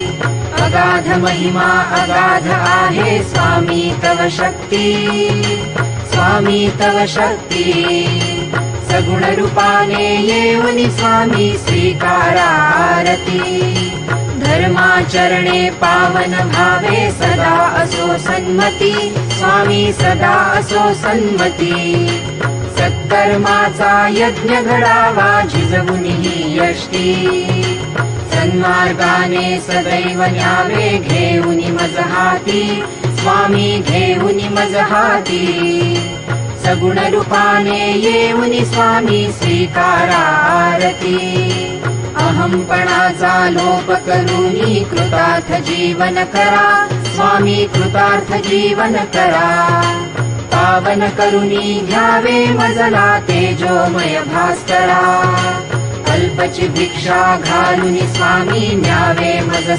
अगाध महिमा अगाध आहे स्वामी तव शक्ती। स्वामी तव शक्ती। सगुण रूपाने येऊनी स्वामी स्वीकारारती। धर्माचरणे पावन भावे सदा असो सन्मती। स्वामी सदा असो सन्मती। सत्कर्माचा यज्ञ घडावा झिजवुनी ही यष्टी सन्मार्गाने सदैव न्यावे घेऊनी मज हाती स्वामी घेऊनी मज हाती सगुण रूपाने येऊनी स्वामी स्वीकारारती। अहंपणाचा लोप करूनी कृतार्थ जीवन करा। स्वामी कृतार्थ जीवन करा। पावन करुणी घ्यावे मजला तेजोमय भास्करा अल्पची भिक्षा घालून स्वामी न्यावे मज